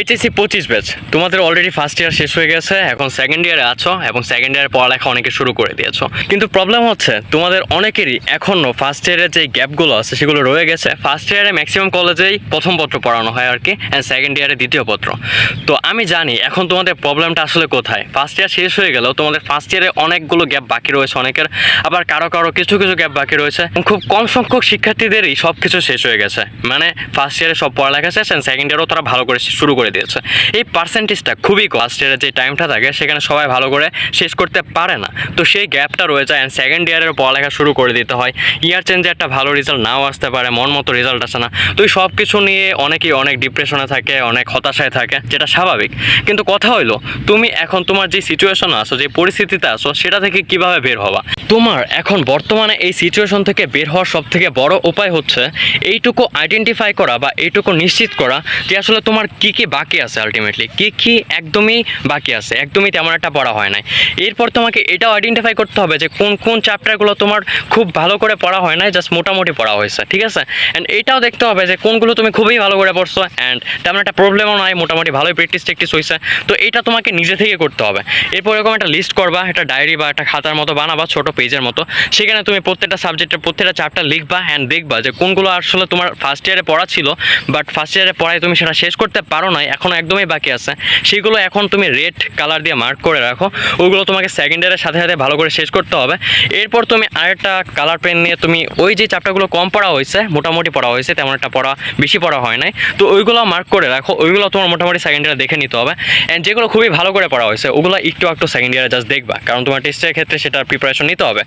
HSC পঁচিশ batch তোমাদের already first year শেষ হয়ে গেছে, এখন সেকেন্ড ইয়ারে আছো এবং সেকেন্ড ইয়ারে পড়ালেখা অনেকে শুরু করে দিয়েছ। কিন্তু প্রবলেম হচ্ছে, তোমাদের অনেকেরই এখনও ফার্স্ট ইয়ারের যে গ্যাপগুলো আছে, সেগুলো রয়ে গেছে। ফার্স্ট ইয়ারে ম্যাক্সিমাম কলেজেই প্রথম পত্র পড়ানো হয় আর কি অ্যান্ড সেকেন্ড ইয়ারে দ্বিতীয় পত্র। তো আমি জানি, এখন তোমাদের প্রবলেমটা আসলে কোথায়? ফার্স্ট ইয়ার শেষ হয়ে গেলেও তোমাদের ফার্স্ট ইয়ারে অনেকগুলো গ্যাপ বাকি রয়েছে অনেকের, আবার কারও কারও কিছু কিছু গ্যাপ বাকি রয়েছে। খুব কম সংখ্যক শিক্ষার্থীদেরই সব কিছু শেষ হয়ে গেছে। মানে ফার্স্ট ইয়ারে সব পড়ালেখা শেষ অ্যান্ড সেকেন্ড ইয়ারও তারা ভালো করে শুরু করে দিয়েছে। এই পার্সেন্টেজটা খুবই ফার্স্ট ইয়ারের যে টাইমটা থাকে, সেখানে সবাই ভালো করে শেষ করতে পারে না। তো সেই গ্যাপটা রয়ে যায় অ্যান্ড সেকেন্ড ইয়ারের পড়ালেখা শুরু করে দিতে হয়। ইয়ার চেঞ্জে একটা ভালো রেজাল্ট নাও আসতে পারে, মন মতো রেজাল্ট আসে না। তো এই সব কিছু নিয়ে অনেকেই অনেক ডিপ্রেশনে থাকে, অনেক হতাশায় থাকে, যেটা স্বাভাবিক। কিন্তু কথা হইল, তুমি এখন তোমার যে সিচুয়েশন আছো, যে পরিস্থিতিতে আছো, সেটা থেকে কীভাবে বের হওয়া তোমার এখন বর্তমানে এই সিচুয়েশন থেকে বের হওয়ার সব থেকে বড় উপায় হচ্ছে, এইটুকু আইডেন্টিফাই করা বা এইটুকু নিশ্চিত করা যে আসলে তোমার কি কি বাকি আছে আলটিমেটলি কি কি একদমই বাকি আছে? একদমই তেমন একটা পড়া হয় নাই। এরপর তোমাকে এটাও আইডেন্টিফাই করতে হবে যে কোন কোন চ্যাপ্টারগুলো তোমার খুব ভালো করে পড়া হয় নাই জাস্ট মোটামুটি পড়া হয়েছে, ঠিক আছে? অ্যান্ড এটাও দেখতে হবে যে কোনগুলো তুমি খুবই ভালো করে পড়ছো অ্যান্ড তেমন একটা প্রবলেমও নাই, মোটামুটি ভালোই প্র্যাকটিস টেকটিস হয়েছে তো এটা তোমাকে নিজে থেকে করতে হবে। এরপর এরকম একটা লিস্ট করবা, একটা ডায়েরি বা একটা খাতার মতো বানাবা, ছোটো পেজের মতো। সেখানে তুমি প্রত্যেকটা সাবজেক্টের প্রত্যেকটা চ্যাপ্টার লিখবা অ্যান্ড দেখবা যে কোনগুলো আসলে তোমার ফার্স্ট ইয়ারে পড়া ছিল বাট ফার্স্ট ইয়ারে পড়ায় তুমি সেটা শেষ করতে পারো নাই এখনও একদমই বাকি আছে। সেগুলো এখন তুমি রেড কালার দিয়ে মার্ক করে রাখো। ওগুলো তোমাকে সেকেন্ড ইয়ারের সাথে সাথে ভালো করে শেষ করতে হবে। এরপর তুমি আরেকটা কালার পেন নিয়ে তুমি ওই যে চাপটাগুলো কম পড়া হয়েছে, মোটামুটি পড়া হয়েছে, তেমন একটা পড়া বেশি পড়া হয় নাই। তো ওইগুলো মার্ক করে রাখো, ওইগুলো তোমার মোটামুটি সেকেন্ড ইয়ারে দেখে নিতে হবে। অ্যান্ড যেগুলো খুবই ভালো করে পড়া হয়েছে, ওগুলো একটু একটু সেকেন্ড ইয়ারে জাস্ট দেখবা, কারণ তোমার টেস্টের ক্ষেত্রে সেটার প্রিপারেশন নিতে হবে।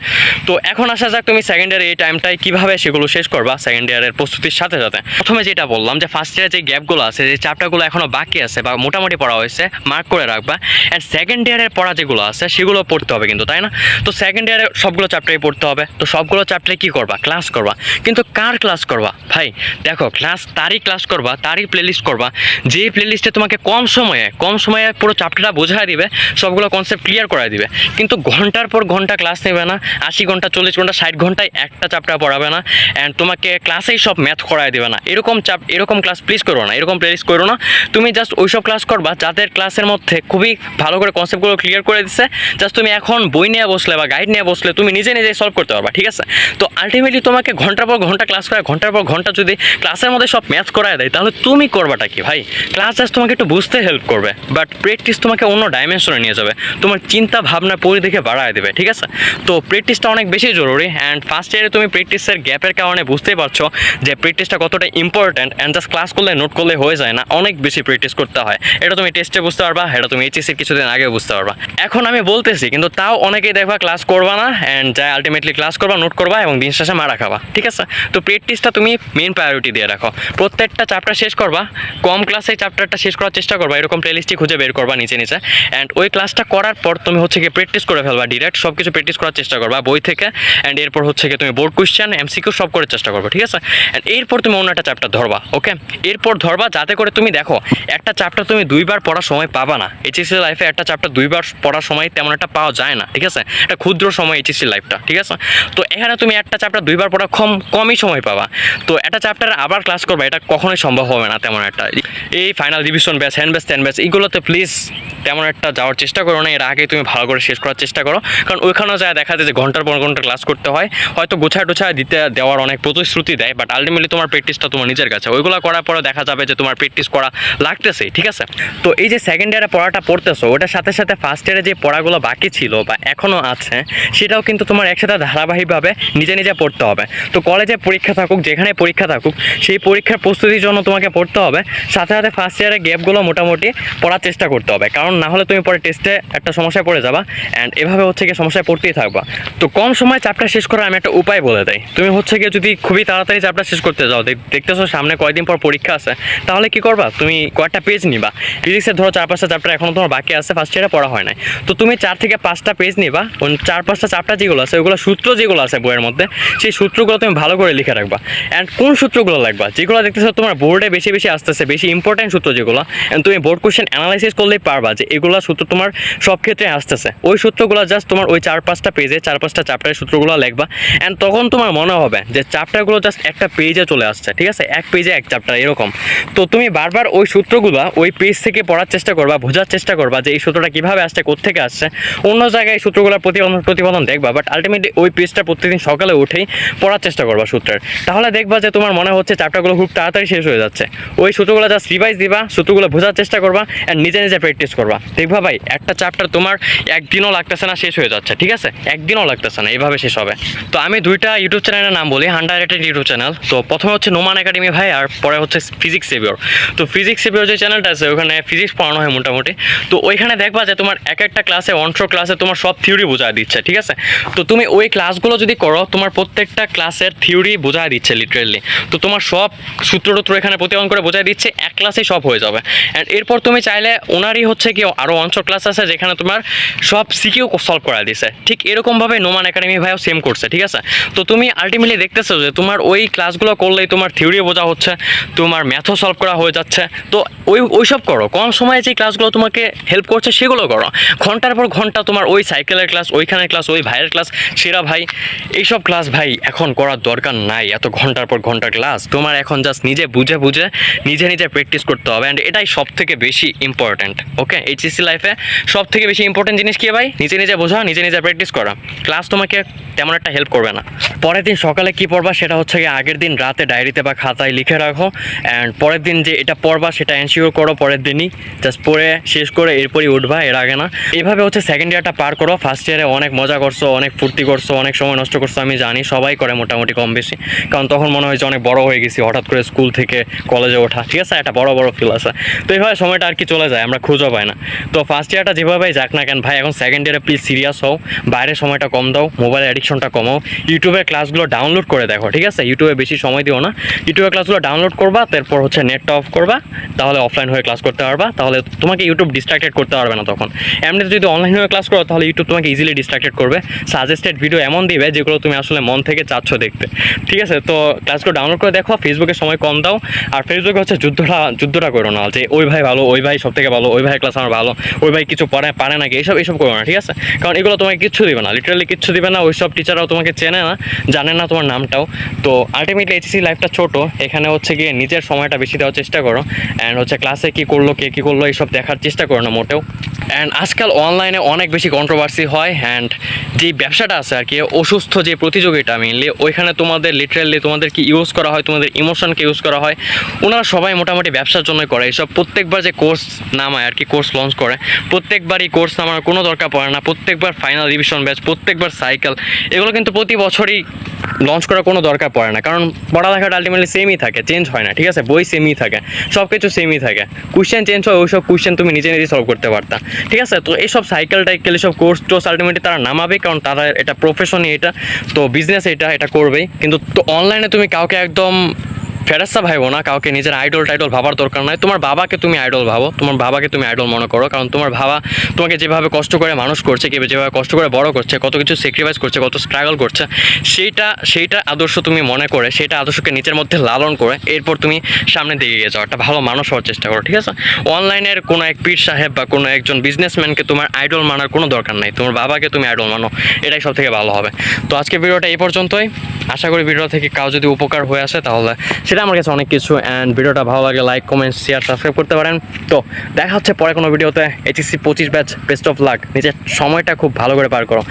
তো এখন আসা যাক তুমি সেকেন্ড ইয়ারে এই টাইমটাই কীভাবে সেগুলো শেষ করবা সেকেন্ড ইয়ারের প্রস্তুতির সাথে সাথে। প্রথমে যেটা বললাম যে ফার্স্ট ইয়ারে যে গ্যাপগুলো আছে, যে চাপটাগুলো এখনও বাকি আছে বা মোটামুটি পড়া হয়েছে মার্ক করে রাখবা। অ্যান্ড সেকেন্ড ইয়ারের পড়া যেগুলো আছে, সেগুলো পড়তে হবে কিন্তু, তাই না? তো সেকেন্ড ইয়ারে সবগুলো চ্যাপ্টারই পড়তে হবে। তো সবগুলো চ্যাপ্টারে কী করবা? ক্লাস করবা। কিন্তু কার ক্লাস করবা? ভাই, দেখো ক্লাস তারই ক্লাস করবা, তারই প্লেলিস্ট করবা। যে প্লেলিস্টে তোমাকে কম সময়ে কম সময়ে পুরো চ্যাপ্টারটা বোঝায় দিবে, সবগুলো কনসেপ্ট ক্লিয়ার করায় দিবে। কিন্তু ঘণ্টার পর ঘণ্টা ক্লাস নেবে না, আশি ঘণ্টা, চল্লিশ ঘণ্টা, ষাট ঘন্টায় একটা চ্যাপ্টার পড়াবে না অ্যান্ড তোমাকে ক্লাসেই সব ম্যাথ করায় দেবে না। এরকম চাপ এরকম ক্লাস প্লিজ করো না, এরকম প্লেলিস্ট করো না। তুমি জাস্ট ওইসব ক্লাস করবা, যাদের ক্লাসের মধ্যে খুবই ভালো করে কনসেপ্টগুলো ক্লিয়ার করে দিচ্ছে জাস্ট তুমি এখন বই নিয়ে বসলে বা গাইড নিয়ে বসলে, তুমি নিজে নিজেই সলভ করতে পারবা, ঠিক আছে? তো আলটিমেটলি তোমাকে ঘণ্টার পর ঘণ্টা ক্লাস করা ঘণ্টার পর ঘণ্টা যদি ক্লাসের মধ্যে সব ম্যাথ করায় দেয়, তাহলে তুমি করবাটা কি ভাই? ক্লাস জাস্ট তোমাকে একটু বুঝতে হেল্প করবে বাট প্র্যাকটিস তোমাকে অন্য ডাইমেনশনে নিয়ে যাবে। তোমার চিন্তা ভাবনা পরিধিকে বাড়ায় দেবে, ঠিক আছে? তো প্র্যাকটিসটা অনেক বেশি জরুরি অ্যান্ড ফার্স্ট ইয়ারে তুমি প্র্যাকটিসের গ্যাপের কারণে বুঝতেই পারছ যে প্র্যাকটিসটা কতটা ইম্পর্ট্যান্ট অ্যান্ড জাস্ট ক্লাস করলে নোট করলে হয়ে যায় না, অনেক বেশি প্র্যাকটিস করতে হয়। এটা তুমি টেস্টে বুঝতে পারবা, এটা তুমি এইচএসির কিছুদিন আগে বুঝতে পারবা। এখন আমি বলতেছি, কিন্তু তাও অনেকেই দেখবা ক্লাস করবা না অ্যান্ড যাই আলটিমেটলি ক্লাস করবা নোট করবা এবং দিন শেষে মারা খাবা, ঠিক আছে? তো প্র্যাকটিসটা তুমি মেন প্রায়োরিটি দিয়ে রাখো। প্রত্যেকটা চ্যাপ্টার শেষ করবা, কম ক্লাসে চ্যাপ্টারটা শেষ করার চেষ্টা করবা, এরকম প্লেলিস্টই খুঁজে বের করবা নিচে নিচে। অ্যান্ড ওই ক্লাসটা করার পর তুমি হচ্ছে গিয়ে প্র্যাকটিস করে ফেলবা ডিরেক্ট সব কিছু প্র্যাকটিস করার চেষ্টা করবা, বই থেকে। অ্যান্ড এরপর হচ্ছে গিয়ে তুমি বোর্ড কোয়েশ্চেন এমসিকিউ সব করার চেষ্টা করবা, ঠিক আছে? অ্যান্ড এরপর তুমি অন্য একটা চ্যাপ্টার ধরবা ওকে এরপর ধরবা, যাতে করে তুমি দেখো একটা চ্যাপ্টার তুমি দুইবার পড়ার সময় পাবা না। এইচএসসি লাইফে একটা চ্যাপ্টার দুইবার পড়ার সময় তেমন একটা পাওয়া যায় না, ঠিক আছে? একটা ক্ষুদ্র সময় এইচএসসি লাইফটা ঠিক আছে? তো এখানে তুমি একটা চ্যাপ্টার দুইবার পড়া কম, কমই সময় পাবা। তো একটা চ্যাপ্টার আবার ক্লাস করবা, এটা কখনোই সম্ভব হবে না তেমন একটা। এই final division batch hand batch ten batch এইগুলোতে প্লিজ তেমন একটা যাওয়ার চেষ্টা করো না, এর আগে তুমি ভালো করে শেষ করার চেষ্টা করো। কারণ ওইখানেও যায় দেখা যায় যে ঘণ্টার পর ঘণ্টা ক্লাস করতে হয়, হয়তো গোছায় টোছায় দিতে, দেওয়ার অনেক প্রতিশ্রুতি দেয় বাট আলটিমেটলি তোমার প্র্যাকটিসটা তোমার নিজের কাছে। ওইগুলো করার পরে দেখা যাবে যে তোমার প্র্যাকটিস করা লাগতেছে, ঠিক আছে? তো এই যে সেকেন্ড ইয়ারে পড়াটা পড়তেছো, ওটার সাথে সাথে ফার্স্ট ইয়ারে যে পড়াগুলো বাকি ছিল বা এখনও আছে, সেটাও কিন্তু তোমার একসাথে ধারাবাহিকভাবে নিজে নিজে পড়তে হবে। তো কলেজে পরীক্ষা থাকুক, যেখানে পরীক্ষা থাকুক, সেই পরীক্ষার প্রস্তুতির জন্য তোমাকে পড়তে হবে। সাথে সাথে ফার্স্ট ইয়ারে গ্যাপগুলো মোটামুটি পড়ার চেষ্টা করতে হবে। কারণ না হলে তুমি পরে টেস্টে একটা সমস্যায় পড়ে যাবা অ্যান্ড এভাবে হচ্ছে গিয়ে সমস্যায় পড়তেই থাকবা। তো কম সময় চাপটা শেষ করার আমি একটা উপায় বলে দেয় তুমি হচ্ছে গিয়ে যদি খুবই তাড়াতাড়ি চাপটা শেষ করতে যাও, দেখ- দেখতেছো সামনে কয়েকদিন পর পরীক্ষা আছে, তাহলে কি করবা? তুমি কয়েকটা পেজ নিবা। ফিজিক্সের ধরো চার পাঁচটা চ্যাপ্টার এখনও তোমার বাকি আছে ফার্স্ট ইয়ারে পড়া হয় নাই। তো তুমি চার থেকে পাঁচটা পেজ নিবা চার পাঁচটা চ্যাপ্টার যেগুলো আছে ওগুলো সূত্র যেগুলো আছে বইয়ের মধ্যে, সেই সূত্রগুলো তুমি ভালো করে লিখে রাখবা। অ্যান্ড কোন সূত্রগুলো লাগবা? যেগুলো দেখতেছো তোমার বোর্ডে বেশি বেশি আসতেছে, বেশি ইম্পর্টেন্ট সূত্র যেগুলো, and তুমি বোর্ড কোশ্চেন অ্যানালাইসিস করলেই পারবা যে এগুলা সূত্র তোমার সব ক্ষেত্রে আসতেছে। ওই সূত্রগুলো জাস্ট তোমার ওই চার পাঁচটা পেজে চার পাঁচটা চ্যাপ্টারের সূত্রগুলো লিখবা অ্যান্ড তখন তোমার মনে হবে যে চ্যাপ্টারগুলো জাস্ট একটা পেজে চলে আসছে, ঠিক আছে? এক পেজে এক চ্যাপ্টার এরকম। তো তুমি বারবার ওই সূত্রগুলো ওই পেজ থেকে পড়ার চেষ্টা করবা, বোঝার চেষ্টা করবা যে এই সূত্রটা কীভাবে আসছে কোথেকে আসছে। অন্য জায়গায় সূত্রগুলোর প্রতিফলন প্রতিফলন দেখবা বাট আলটিমেটলি ওই পেজটা প্রতিদিন সকালে উঠেই পড়ার চেষ্টা করবা সূত্রের। তাহলে দেখবা যে তোমার মনে হচ্ছে চ্যাপ্টারগুলো খুব তাড়াতাড়ি শেষ হয়ে যাচ্ছে। ওই সূত্রগুলো জাস্ট রিভাইজ দিবা, সূত্রগুলো বোঝার চেষ্টা করবা অ্যান্ড নিজে নিজে প্র্যাকটিস করবা। দেখবা ভাই, একটা চ্যাপ্টার তোমার একদিনও লাগতেছে না, শেষ হয়ে যাচ্ছে, ঠিক আছে? একদিনও লাগতেছে না, এইভাবে শেষ হবে। তো আমি দুইটা ইউটিউব চ্যানেলের নাম বলি হান্ডারেটেড ইউটিউব চ্যানেল তো প্রথমে হচ্ছে নোমান একাডেমি ভাই, আর পরে হচ্ছে ফিজিক্স সেভিওর তো ফিজিক্স সেভিওর যে চ্যানেলটা আছে, ওখানে ফিজিক্স পড়ানো হয় মোটামুটি। তো ওইখানে দেখবা যে তোমার এক একটা ক্লাসে অন্ট্রো ক্লাসে তোমার সব থিওরি বোঝায় দিচ্ছে, ঠিক আছে? তো তুমি ওই ক্লাসগুলো যদি করো, তোমার প্রত্যেকটা ক্লাসের থিওরি বোঝায় দিচ্ছে লিটারেলি তো তোমার সব সূত্র টুত্র এখানে প্রতিপালন করে বোঝায় দিচ্ছে, এক ক্লাসেই সব হয়ে যাবে। অ্যান্ড এরপর তুমি চাইলে ওনারই হচ্ছে কি আরও অঞ্চ ক্লাস আছে, যেখানে তোমার সব সিকিউ সলভ করা দিছে। ঠিক এরকমভাবে নোমান একাডেমি ভাইও সেম করছে ঠিক আছে? তো তুমি আলটিমেটলি দেখতেছো যে তোমার ওই ক্লাসগুলো করলেই তোমার থিওরি বোঝা হচ্ছে, তোমার ম্যাথও সলভ করা হয়ে যাচ্ছে। তো ওই ওইসব করো। কম সময়ে যে ক্লাসগুলো তোমাকে হেল্প করছে, সেগুলো করো। ঘণ্টার পর ঘণ্টা তোমার ওই সাইকেলের ক্লাস ওইখানের ক্লাস ওই ভাইয়ের ক্লাস সেরা ভাই, এইসব ক্লাস ভাই এখন করার দরকার নাই। এত ঘণ্টার পর ঘণ্টার ক্লাস তোমার এখন জাস্ট নিজে বুঝে বুঝে নিজে নিজে প্র্যাকটিস করতে হবে। অ্যান্ড এটাই সব থেকে বেশি ইম্পর্ট্যান্ট ওকে এইচএসসি লাইফে সব থেকে বেশি ইম্পর্ট্যান্ট জিনিস কি ভাই? নিজে নিজে বোঝা নিজে নিজে প্র্যাকটিস করা। ক্লাস তোমাকে তেমন একটা হেল্প করবে না। পরের দিন সকালে কি পড়বা সেটা হচ্ছে গিয়ে আগের দিন রাতে ডায়েরিতে বা খাতায় লিখে রাখো। অ্যান্ড পরের দিন যে এটা পড়বা সেটা এনশিওর করো পরের দিনই। জাস্ট পড়ে শেষ করে এরপরই উঠবা, এর আগে না। এইভাবে হচ্ছে সেকেন্ড ইয়ারটা পার করো। ফার্স্ট ইয়ারে অনেক মজা করছ, অনেক ফুর্তি করছ, অনেক সময় নষ্ট করছ, আমি জানি। সবাই করে মোটামুটি কম বেশি। কারণ তখন মনে হয় যে অনেক বড় হয়ে গেছি হঠাৎ করে স্কুল থেকে কলেজে ওঠা। ঠিক আছে, একটা বড় বড় ফিল আছে। তো এইভাবে সময়টা আর কি চলে যায়, আমরা খুঁজও পাই না। তো ফার্স্ট ইয়ারটা যেভাবেই যাক না কেন, ভাই, এখন সেকেন্ড ইয়ারে প্লিজ সিরিয়াস হও। বাইরে সময়টা কম দাও মোবাইল অ্যাডিকশনটা কমাও। ইউটিউবের ক্লাসগুলো ডাউনলোড করে দেখো, ঠিক আছে? ইউটিউবে বেশি সময় দিও না। ইউটিউবের ক্লাসগুলো ডাউনলোড করবা, তারপর হচ্ছে নেটটা অফ করবা, তাহলে অফলাইন হয়ে ক্লাস করতে পারবা। তাহলে তোমাকে ইউটিউব ডিস্ট্রাক্টেড করতে পারবে না তখন। এমনিতে যদি অনলাইন হয়ে ক্লাস করো, তাহলে ইউটিউব তোমাকে ইজিলি ডিস্ট্রাক্টেড করবে। সাজেস্টেড ভিডিও এমন দিবে, যেগুলো তুমি আসলে মন থেকে চাচ্ছ দেখতে। ঠিক আছে? তো ক্লাসগুলো ডাউনলোড করে দেখো ফেসবুকে সময় কম দাও। আর ফেসবুকে হচ্ছে যুদ্ধটা যুদ্ধটা করো না, যে ওই ভাই ভালো, ওই ভাই সব থেকে ভালো, ওই ভাইয়ের ক্লাস আমার ভালো, ওই ভাই কিছু পারে পারে নাকি, এইসব এইসব করো না, ঠিক আছে? কারণ এগুলো তোমাকে কিচ্ছু দিবে না লিটারালি কিচ্ছু দিবে না ওই সব টিচাররাও তোমাকে চেনে না, জানে না তোমার নামটাও। তো আলটিমেটলি এইচএসসি লাইফটা ছোট, এখানে হচ্ছে গিয়ে নিজের সময়টা বেশি দেওয়ার চেষ্টা করো। অ্যান্ড হচ্ছে ক্লাসে কী করল, কে কী করল, এইসব দেখার চেষ্টা করো না মোটেও। অ্যান্ড আজকাল অনলাইনে অনেক বেশি কন্ট্রোভার্সি হয় অ্যান্ড যে ব্যবসাটা আছে আর কি, অসুস্থ যে প্রতিযোগিতা মেনলি ওইখানে তোমাদের লিটারেলি তোমাদের কি ইউজ করা হয়, তোমাদের ইমোশনকে ইউজ করা হয়, ওনারা সবাই মোটামুটি ব্যবসার জন্যই করে। এইসব প্রত্যেকবার যে কোর্স নামায় আর কি কোর্স লঞ্চ করে, প্রত্যেকবারই কোর্স নামার কোনো দরকার পড়ে না, প্রত্যেকবার ফাইনাল রিভিশন ব্যাচ প্রত্যেকবার সাইকেল এগুলো কিন্তু প্রতি বছরই লঞ্চ করার কোনো দরকার পড়ে না। কারণ পড়ালেখাটা আলটিমেটলি সেমই থাকে চেঞ্জ হয় না, ঠিক আছে? বই সেমই থাকে সব কিছু সেমই থাকে। কোয়েশ্চেন চেঞ্জ হয়, ওইসব কোয়েশ্চেন তুমি নিজে নিজেই সলভ করতে পারতা, ঠিক আছে? তো এইসব সাইকেল টাইকেল এসব কোর্স টোর্স আলটিমেটলি তারা নামাবে, কারণ তারা এটা প্রফেশনই এটা, তো বিজনেস এটা এটা করবেই। কিন্তু তো অনলাইনে তুমি কাউকে একদম ফেরাস্তা ভাইবো না, কাউকে নিজের আইডল টাইডল ভাবার দরকার নয় তোমার বাবাকে তুমি আইডল ভাবো, তোমার বাবাকে তুমি আইডল মনে করো, কারণ তোমার বাবা তোমাকে যেভাবে কষ্ট করে মানুষ করছে কে যেভাবে কষ্ট করে বড় করছে, কত কিছু স্যাক্রিফাইস করছে, কত স্ট্রাগল করছে, সেইটা সেইটা আদর্শ তুমি মনে করে, সেটা আদর্শকে নিজের মধ্যে লালন করে, এরপর তুমি সামনে দিকে গিয়ে যাও। একটা ভালো মানুষ হওয়ার চেষ্টা করো, ঠিক আছে? অনলাইনের কোনো এক পীর সাহেব বা কোনো একজন বিজনেসম্যানকে তোমার আইডল মানার কোনো দরকার নাই। তোমার বাবাকে তুমি আইডল মানো, এটাই সব থেকে ভালো হবে। তো আজকে ভিডিওটা এই পর্যন্তই। আশা করি ভিডিও থেকে কাউ যদি উপকার হয়ে আসে, তাহলে সেটা আমার কাছে অনেক কিছু অ্যান্ড ভিডিওটা ভালো লাগে লাইক কমেন্ট শেয়ার সাবস্ক্রাইব করতে পারেন। তো দেখা হচ্ছে পরে কোনো ভিডিওতে। এইচএসসি পঁচিশ ব্যাচ বেস্ট অফ লাক নিজের সময়টা খুব ভালো করে পার করো।